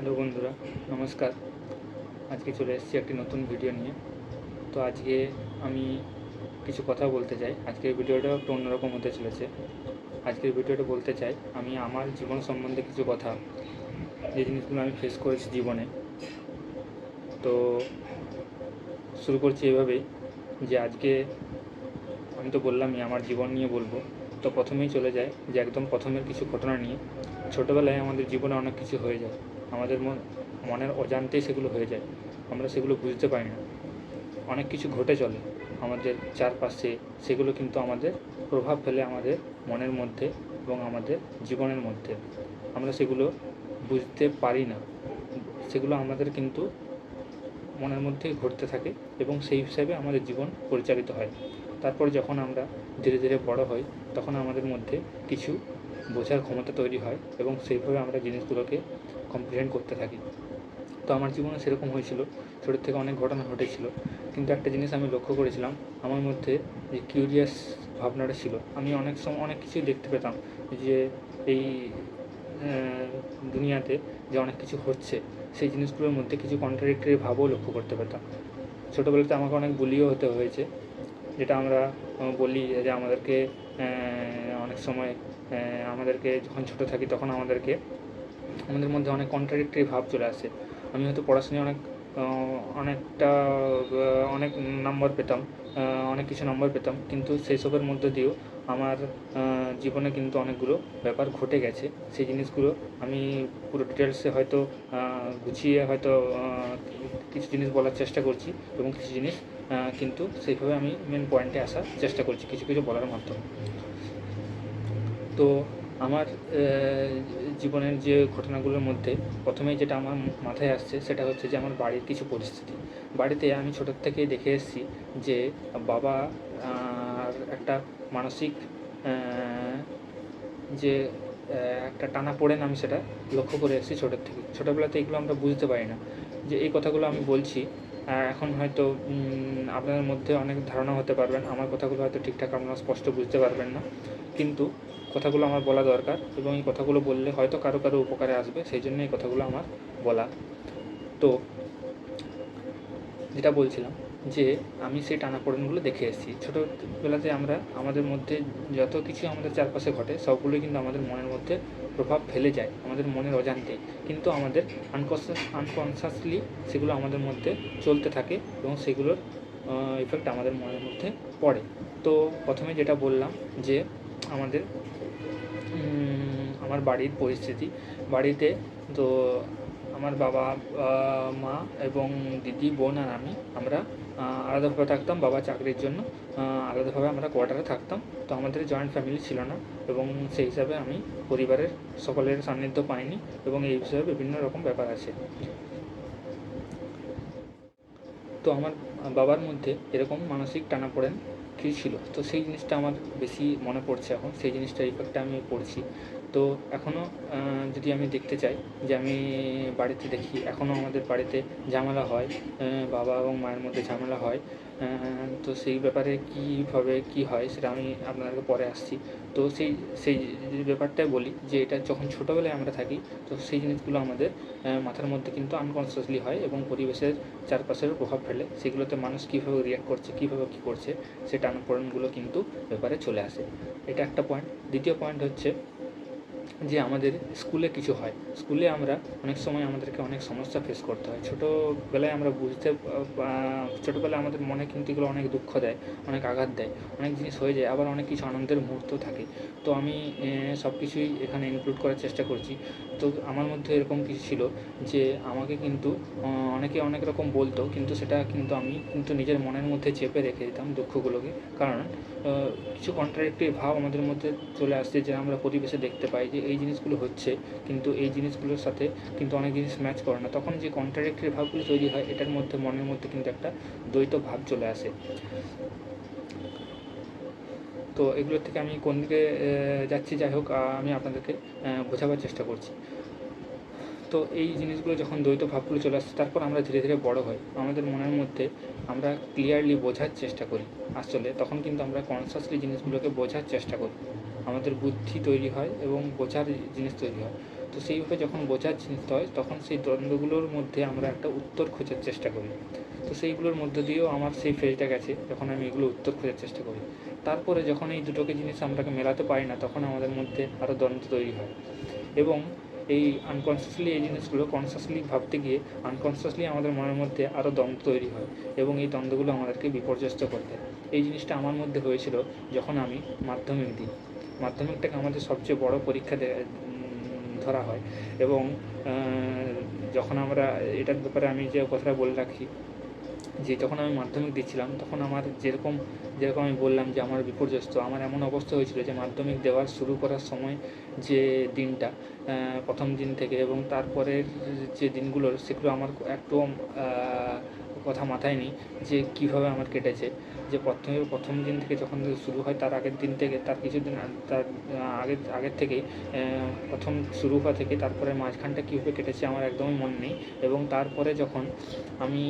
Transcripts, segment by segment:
Hello বন্ধুরা, নমস্কার। আজকে চলে এসেছি একটি নতুন ভিডিও নিয়ে। তো আজকে আমি কিছু কথা বলতে চাই। আজকের ভিডিওটা একটু অন্যরকম হতে চলেছে। আজকের ভিডিওটা বলতে চাই, আমি আমার জীবন সম্বন্ধে কিছু কথা। যে জিনিসগুলো আমি ফেস করেছি জীবনে। তো শুরু করছি এভাবেই যে আজকে আমি তো বললামই, আমার জীবন নিয়ে বলব। তো প্রথমেই চলে যায় যে একদম প্রথমের কিছু ঘটনা নিয়ে। ছোটোবেলায় আমাদের জীবনে অনেক কিছু হয়ে যায়। আমাদের মন- মনের অজান্তেই সেগুলো হয়ে যায়। আমরা সেগুলো বুঝতে পারি না। অনেক কিছু ঘটে চলে আমাদের চারপাশে, সেগুলো কিন্তু আমাদের প্রভাব ফেলে আমাদের মনের মধ্যে এবং আমাদের জীবনের মধ্যে। আমরা সেগুলো বুঝতে পারি না। সেগুলো আমাদের কিন্তু মনের মধ্যেই ঘটতে থাকে এবং সেই হিসাবে আমাদের জীবন পরিচালিত হয়। তারপর যখন আমরা ধীরে ধীরে বড় হই, তখন আমাদের মধ্যে কিছু বোঝার ক্ষমতা তৈরি হয় এবং সেইভাবে আমরা জিনিসগুলোকে কম্প্রিহেন্ড করতে থাকি। তো আমার জীবনে সেরকম হয়েছিল ছোটোর থেকে অনেক ঘটনা ঘটেছিল। কিন্তু একটা জিনিস আমি লক্ষ্য করেছিলাম, আমার মধ্যে যে কিউরিয়াস ভাবনাটা ছিল। আমি অনেক সময় অনেক কিছুই দেখতে পেতাম যে এই দুনিয়াতে যে অনেক কিছু হচ্ছে, সেই জিনিসগুলোর মধ্যে কিছু কন্ট্রাডিক্টরি ভাবও লক্ষ্য করতে পেতাম। ছোটোবেলাতে আমাকে অনেক বুলিও হতে হয়েছে, যেটা আমরা বলি যে আমাদেরকে অনেক সময় আমাদেরকে যখন ছোটো থাকি তখন আমাদেরকে আমাদের মধ্যে অনেক কন্ট্রাডিক্টরি ভাব চলে আসে। আমি হয়তো পড়াশোনায় অনেক অনেকটা অনেক নাম্বার পেতাম অনেক কিছু নাম্বার পেতাম, কিন্তু সেই সবের মধ্যে দিয়েও আমার জীবনে কিন্তু অনেকগুলো ব্যাপার ঘটে গেছে। সেই জিনিসগুলো আমি পুরো ডিটেলসে হয়তো গুছিয়ে হয়তো কিছু জিনিস বলার চেষ্টা করছি এবং কিছু জিনিস কিন্তু সেইভাবে আমি মেন পয়েন্টে আসার চেষ্টা করছি কিছু কিছু বলার মাধ্যমে। তো আমার জীবনের যে ঘটনাগুলোর মধ্যে প্রথমেই যেটা আমার মাথায় আসছে সেটা হচ্ছে যে আমার বাড়ির কিছু পরিস্থিতি। বাড়িতে আমি ছোটোর থেকেই দেখে এসেছি যে বাবা, আর একটা মানসিক যে একটা টানা পড়েন আমি সেটা লক্ষ্য করে এসেছি ছোটোর থেকে। ছোটোবেলাতে এগুলো আমরা বুঝতে পারি না। যে এই কথাগুলো আমি বলছি এখন হয়তো আপনাদের মধ্যে অনেক ধারণা হতে পারবেন, আমার কথাগুলো হয়তো ঠিকঠাক আপনারা স্পষ্ট বুঝতে পারবেন না। কিন্তু কথাগুলো আমার বলা দরকার এবং এই কথাগুলো বললে হয়তো কারও কারও উপকারে আসবে, সেই জন্য এই কথাগুলো আমার বলা। তো যেটা বলছিলাম যে আমি সেই টানাপোড়েনগুলো দেখে এসেছি। ছোটোবেলাতে আমরা, আমাদের মধ্যে যত কিছু আমাদের চারপাশে ঘটে, সবগুলোই কিন্তু আমাদের মনের মধ্যে প্রভাব ফেলে যায়, আমাদের মনের অজান্তে। কিন্তু আমাদের আনকনসিয়াস আনকনসিয়াসলি সেগুলো আমাদের মধ্যে চলতে থাকে এবং সেগুলোর ইফেক্ট আমাদের মনের মধ্যে পড়ে। তো প্রথমে যেটা বললাম যে আমাদের আমার বাড়ির পরিস্থিতি। বাড়িতে তো আমার বাবা মা এবং দিদি, বোন আর আমি আমরা আলাদাভাবে থাকতাম বাবা চাকরির জন্য। আলাদাভাবে আমরা কোয়ার্টারে থাকতাম। তো আমাদের জয়েন্ট ফ্যামিলি ছিল না এবং সেই হিসাবে আমি পরিবারের সকলের সান্নিধ্য পাইনি এবং এই বিষয়ে বিভিন্ন রকম ব্যাপার আছে। তো আমার বাবার মধ্যে এরকম মানসিক টানাপোড়েন কিছু ছিল? তো সেই জিনিসটা আমার বেশি মনে পড়ছে এখন। সেই জিনিসটার ইফেক্টটা আমি পড়ছি। তো এখনও যদি আমি দেখতে চাই যে আমি বাড়িতে দেখি এখনও আমাদের বাড়িতে ঝামেলা হয় বাবা এবং মায়ের মধ্যে ঝামেলা হয় তো সেই ব্যাপারে কীভাবে কী হয় সেটা আমি আপনাদেরকে পরে আসছি। তো সেই সেই ব্যাপারটাই বলি যে এটা যখন ছোটোবেলায় আমরা থাকি, তো সেই জিনিসগুলো আমাদের মাথার মধ্যে কিন্তু আনকনসিয়াসলি হয় এবং পরিবেশের চারপাশের প্রভাব ফেলে। সেগুলোতে মানুষ কীভাবে রিয়াক্ট করছে, কীভাবে কী করছে, সে টানাপোড়েনগুলো কিন্তু ব্যাপারে চলে আসে। এটা একটা পয়েন্ট দ্বিতীয় পয়েন্ট হচ্ছে যে আমাদের স্কুলে কিছু হয়। স্কুলে আমরা অনেক সময় আমাদেরকে অনেক সমস্যা ফেস করতে হয়। ছোটোবেলায় আমরা বুঝতে ছোটোবেলায় আমাদের মনে কিন্তু এগুলো অনেক দুঃখ দেয়, অনেক আঘাত দেয়, অনেক জিনিস হয়ে যায়, আবার অনেক কিছু আনন্দের মুহূর্ত থাকে। তো আমি সব কিছুই এখানে ইনক্লুড করার চেষ্টা করছি। তো আমার মধ্যে এরকম কিছু ছিল যে আমাকে কিন্তু অনেকে অনেক রকম বলতো, কিন্তু সেটা কিন্তু আমি কিন্তু নিজের মনের মধ্যে চেপে রেখে দিতাম দুঃখগুলোকে। কারণ কিছু কন্ট্রাডিক্টরি ভাব আমাদের মধ্যে চলে আসছে যে আমরা পরিবেশে দেখতে পাই যে এই জিনিসগুলো হচ্ছে, কিন্তু এই জিনিসগুলোর সাথে কিন্তু অনেক জিনিস ম্যাচ করে না। তখন যে কন্ট্রাডিক্টরি ভাবগুলো তৈরি হয়, এটার মধ্যে, মনের মধ্যে কিন্তু একটা দ্বৈত ভাব চলে আসে। তো এগুলোর থেকে আমি কোন দিকে যাচ্ছি? যাই হোক আমি আপনাদেরকে বোঝাবার চেষ্টা করছি। তো এই জিনিসগুলো যখন দ্বৈত ভাবগুলো চলে আসছে, তারপর আমরা ধীরে ধীরে বড় হই। আমাদের মনের মধ্যে আমরা ক্লিয়ারলি বোঝার চেষ্টা করি আসলে। তখন কিন্তু আমরা কনসাসলি জিনিসগুলোকে বোঝার চেষ্টা করি। আমাদের বুদ্ধি তৈরি হয় এবং বোঝার জিনিস তৈরি হয়। তো সেইভাবে যখন বোঝার জিনিস হয়, তখন সেই দ্বন্দ্বগুলোর মধ্যে আমরা একটা উত্তর খোঁজার চেষ্টা করি। তো সেইগুলোর মধ্য দিয়েও আমার সেই ফেজটা গেছে, যখন আমি এগুলো উত্তর খোঁজার চেষ্টা করি। তারপরে যখন এই দুটোকে জিনিস আমরাকে মেলাতে পারি না, তখন আমাদের মধ্যে আরও দ্বন্দ্ব তৈরি হয়। এবং এই আনকনসিয়াসলি এই জিনিসগুলো কনসিয়াসলি ভাবতে গিয়ে আনকনসিয়াসলি আমাদের মনের মধ্যে আরও দ্বন্দ্ব তৈরি হয় এবং এই দ্বন্দ্বগুলো আমাদেরকে বিপর্যস্ত করতে এই জিনিসটা আমার মধ্যে হয়েছিল যখন আমি মাধ্যমিক দিই। মাধ্যমিকটাকে আমাদের সবচেয়ে বড় পরীক্ষা ধরা হয় এবং যখন আমরা এটার ব্যাপারে আমি যে কথাটা বলে রাখি যে যখন আমি মাধ্যমিক দিচ্ছিলাম, তখন আমার যেরকম যেরকম আমি বললাম যে আমার বিপর্যস্ত, আমার এমন অবস্থা হয়েছিল যে মাধ্যমিক দেওয়ার শুরু করার সময় যে দিনটা প্রথম দিন থেকে এবং তারপরের যে দিনগুলোর সেগুলো আমার একদম কথা মাথায় নিই যে কীভাবে আমার কেটেছে। যে প্রথমে প্রথম দিন থেকে যখন শুরু হয় তার আগের দিন থেকে তার কিছুদিন তার আগের আগের আহ, প্রথম শুরু হওয়া থেকে তারপরে মাঝখানটা কীভাবে কেটেছে আমার একদমই মনে নেই। এবং তারপরে যখন আমি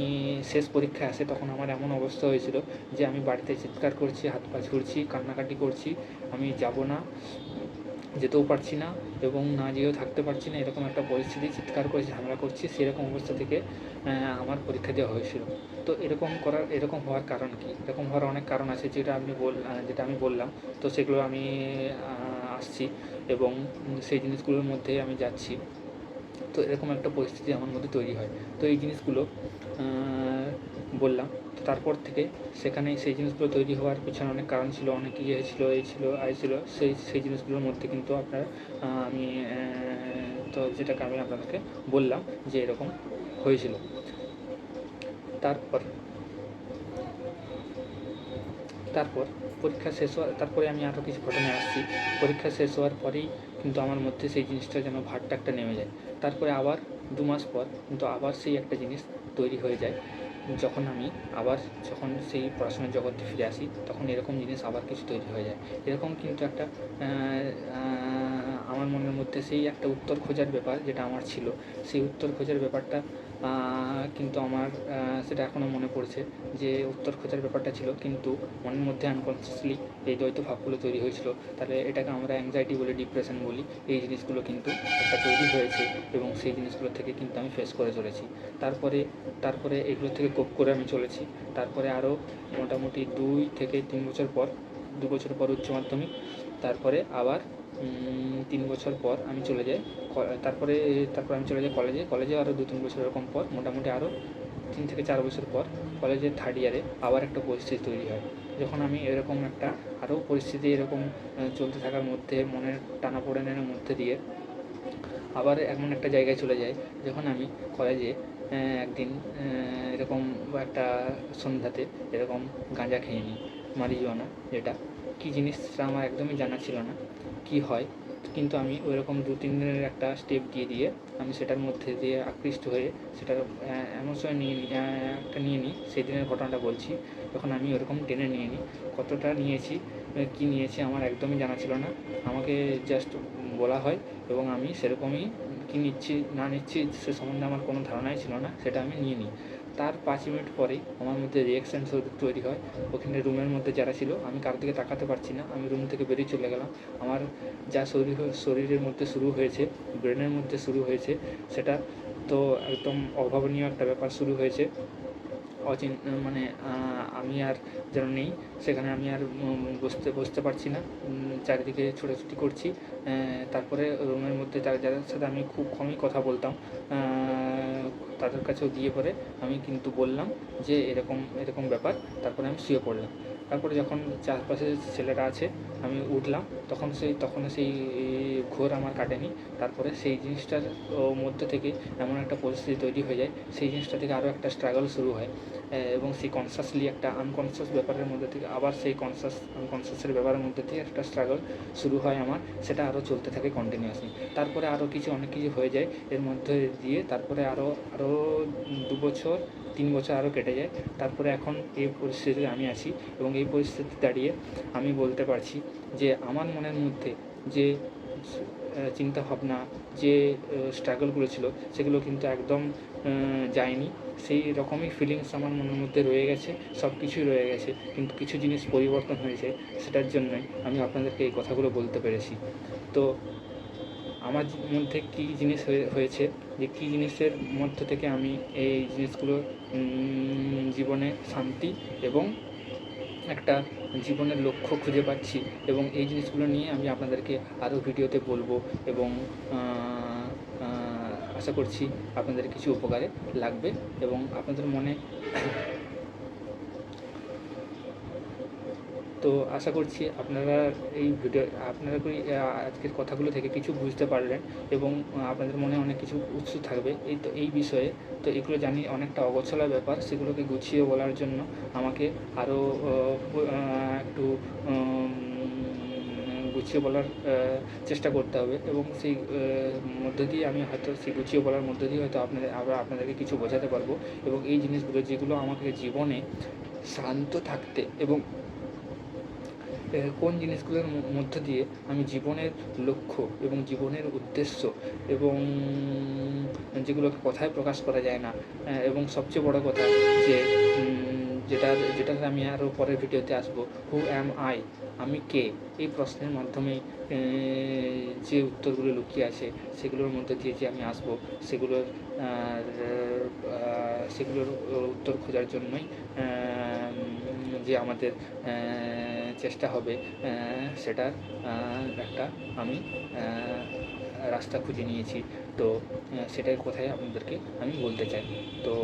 শেষ পরীক্ষায় আসে তখন আমার এমন অবস্থা হয়েছিল যে আমি বাড়িতে চিৎকার করছি হাত পা ঝুড়ছি কান্নাকাটি করছি আমি যাব না। যেতেও পারছি না এবং না যেয়েও থাকতে পারছি না, এরকম একটা পরিস্থিতি চিৎকার করে ঝামেলা করছি, সেরকম অবস্থা থেকে আমার পরীক্ষা দেওয়া হয়েছিল। তো এরকম করার, এরকম হওয়ার কারণ কি? এরকম হওয়ার অনেক কারণ আছে যেটা আপনি বল যেটা আমি বললাম। তো সেগুলো আমি আসছি এবং সেই জিনিসগুলোর মধ্যে আমি যাচ্ছি। তো এরকম একটা পরিস্থিতি আমার মধ্যে তৈরি হয়। তো এই জিনিসগুলো বললাম। তো তারপর থেকে সেখানে সেই জিনিসগুলো তৈরি হওয়ার পিছনে অনেক কারণ ছিল, অনেক ইয়ে ছিল, এই ছিল, আই ছিল। সেই সেই জিনিসগুলোর মধ্যে কিন্তু আপনার আমি তো যেটাকে আমি আপনাদেরকে বললাম যে এরকম হয়েছিল। তারপর তারপর পরীক্ষা শেষ হওয়ার, তারপরে আমি আরও কিছু ঘটনায় আসছি। পরীক্ষা শেষ হওয়ার পরেই কিন্তু আমার মধ্যে সেই জিনিসটা যেন ভারটা একটা নেমে যায়। তারপরে আবার দু মাস পর কিন্তু আবার সেই একটা জিনিস তৈরি হয়ে যায়। যখন আমি আবার যখন সেই পড়াশোনার জগতে ফিরে আসি, তখন এরকম জিনিস আবার কিছু তৈরি হয়ে যায়। এরকম কিন্তু একটা আমার মনের মধ্যে সেই একটা উত্তর খোঁজার ব্যাপার যেটা আমার ছিল। সেই উত্তর খোঁজার ব্যাপারটা কিন্তু আমার সেটা এখনও মনে পড়ছে যে উত্তর খোঁজার ব্যাপারটা ছিল। কিন্তু মনের মধ্যে আনকনসিয়াসলি এই দ্বৈত ভাবগুলো তৈরি হয়েছিল। তাহলে এটাকে আমরা অ্যাংজাইটি বলি ডিপ্রেশন বলি। এই জিনিসগুলো কিন্তু একটা তৈরি হয়েছে এবং সেই জিনিসগুলো থেকে কিন্তু আমি ফেস করে চলেছি। তারপরে তারপরে এগুলো থেকে কোপ করে আমি চলেছি। তারপরে আরও মোটামুটি দুই থেকে তিন বছর পর, দু বছর পর উচ্চ মাধ্যমিক, তারপরে আবার তিন বছর পর আমি চলে যাই তারপরে, তারপর আমি চলে যাই কলেজে কলেজে আরও দু তিন বছর এরকম পর, মোটামুটি আরও তিন থেকে চার বছর পর কলেজের থার্ড ইয়ারে আবার একটা পরিস্থিতি তৈরি হয়। যখন আমি এরকম একটা আরও পরিস্থিতি এরকম চলতে থাকার মধ্যে, মনের টানাপোড়েনের মধ্যে দিয়ে আবার এমন একটা জায়গায় চলে যাই, যখন আমি কলেজে একদিন এরকম একটা সন্ধ্যাতে এরকম গাঁজা খেয়ে নিই, মারিজুয়ানা, যেটা। কী জিনিস সেটা আমার একদমই জানা ছিল না, কি হয় কিন্তু আমি ওইরকম দু, তিন দিনের একটা স্টেপ দিয়ে দিয়ে আমি সেটার মধ্যে দিয়ে আকৃষ্ট হয়ে সেটার এমন সময় নিয়ে নিই একটা নিয়ে নিই সেই দিনের ঘটনাটা বলছি। তখন আমি ওরকম টেনে নিয়ে নিই কতটা নিয়েছি কী নিয়েছি আমার একদমই জানা ছিল না। আমাকে জাস্ট বলা হয় এবং আমি সেরকমই কী নিচ্ছি, না নিচ্ছি, সে সম্বন্ধে আমার কোনো ধারণাই ছিল না, সেটা আমি নিয়ে নিই তার পাঁচ মিনিট পরে আমার মধ্যে রিয়াকশান তৈরি হয়। ওখানে রুমের মধ্যে যারা ছিল, আমি কারোর দিকে তাকাতে পারছি না। আমি রুম থেকে বেরিয়ে চলে গেলাম। আমার যা শরীর শরীরের মধ্যে শুরু হয়েছে ব্রেনের মধ্যে শুরু হয়েছে, সেটা তো একদম অভাবনীয় একটা ব্যাপার শুরু হয়েছে। অচিন মানে আমি আর যেন নেই সেখানে আমি আর বসতে বসতে পারছি না। চারিদিকে ছোটাছুটি করছি। তারপরে রুমের মধ্যে যাদের সাথে আমি খুব কমই কথা বলতাম তাদের কাছেও দিয়ে পরে আমি কিন্তু বললাম যে এরকম এরকম ব্যাপার। তারপরে আমি শুয়ে পড়লাম। তারপরে যখন চারপাশে ছেলেরা আছে, আমি উঠলাম। তখন সেই তখন সেই ঘোর আমার কাটেনি। তারপরে সেই জিনিসটার মধ্যে থেকে এমন একটা পরিস্থিতি তৈরি হয়ে যায়। সেই জিনিসটা থেকে আরও একটা স্ট্রাগল শুরু হয়। এবং সেই কনসাসলি একটা আনকনসিয়াস ব্যাপারের মধ্যে থেকে আবার সেই কনসাস কনসাসের ব্যাপারের মধ্যে দিয়ে একটা স্ট্রাগল শুরু হয় আমার, সেটা আরও চলতে থাকে কন্টিনিউয়াসলি তারপরে আরও কিছু, অনেক কিছু হয়ে যায়, এর মধ্যে দিয়ে তারপরে আরও আরও দু বছর, তিন বছর আরও কেটে যায়। তারপরে এখন এই পরিস্থিতিতে আমি আছি এবং এই পরিস্থিতি দাঁড়িয়ে আমি বলতে পারছি যে, আমার মনের মধ্যে যে চিন্তা ভাবনা যে স্ট্রাগলগুলো ছিল, সেগুলো কিন্তু একদম যায়নি। সেই রকমই ফিলিংস আমার মনের মধ্যে রয়ে গেছে সব কিছুই রয়ে গেছে, কিন্তু কিছু জিনিস পরিবর্তন হয়েছে সেটার জন্যই আমি আপনাদেরকে এই কথাগুলো বলতে পেরেছি। তো আমার মধ্যে কী জিনিস হয়ে- হয়েছে যে কী জিনিসের মধ্য থেকে আমি এই জিনিসগুলো জীবনে শান্তি এবং একটা জীবনের লক্ষ্য খুঁজে পাচ্ছি এবং এই জিনিসগুলো নিয়ে আমি আপনাদেরকে আরও ভিডিওতে বলব এবং আশা করছি আপনাদের কিছু উপকারে লাগবে এবং আপনাদের মনে তো আশা করছি আপনারা এই ভিডিও, আপনারা আজকের কথাগুলো থেকে কিছু বুঝতে পারলেন এবং আপনাদের মনে অনেক কিছু উৎস থাকবে। এই তো, এই বিষয়ে তো এগুলো জানি অনেকটা অগোছলা ব্যাপার। সেগুলোকে গুছিয়ে বলার জন্য আমাকে আরও একটু গুছিয়ে বলার চেষ্টা করতে হবে এবং সেই মধ্য দিয়ে আমি হয়তো সেই গুছিয়ে বলার মধ্য দিয়ে হয়তো আপনাদের, আবার আপনাদেরকে কিছু বোঝাতে পারব এবং এই জিনিসগুলো যেগুলো আমাকে জীবনে শান্ত থাকতে এবং কোন জিনিসগুলোর মধ্য দিয়ে আমি জীবনের লক্ষ্য এবং জীবনের উদ্দেশ্য এবং যেগুলোকে কথায় প্রকাশ করা যায় না এবং সবচেয়ে বড় কথা যে যেটা যেটাতে আমি আরও পরের ভিডিওতে আসব হু অ্যাম আই আমি কে? এই প্রশ্নের মাধ্যমে যে উত্তরগুলো লুকিয়ে আছে, সেগুলোর মধ্যে দিয়ে যে আমি আসব, সেগুলোর সেগুলোর উত্তর খোঁজার জন্যই যে আমাদের চেষ্টা হবে সেটার একটা আমি রাস্তা খুঁজে নিয়েছি। তো সেটাই কোথায় আপনাদেরকে আমি বলতে চাই। তো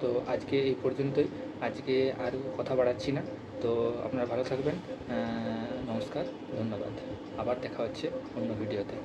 তো আজকে এই পর্যন্তই। আজকে আর কথা বাড়াচ্ছি না। তো আপনারা ভালো থাকবেন নমস্কার ধন্যবাদ। আবার দেখা হচ্ছে অন্য ভিডিওতে।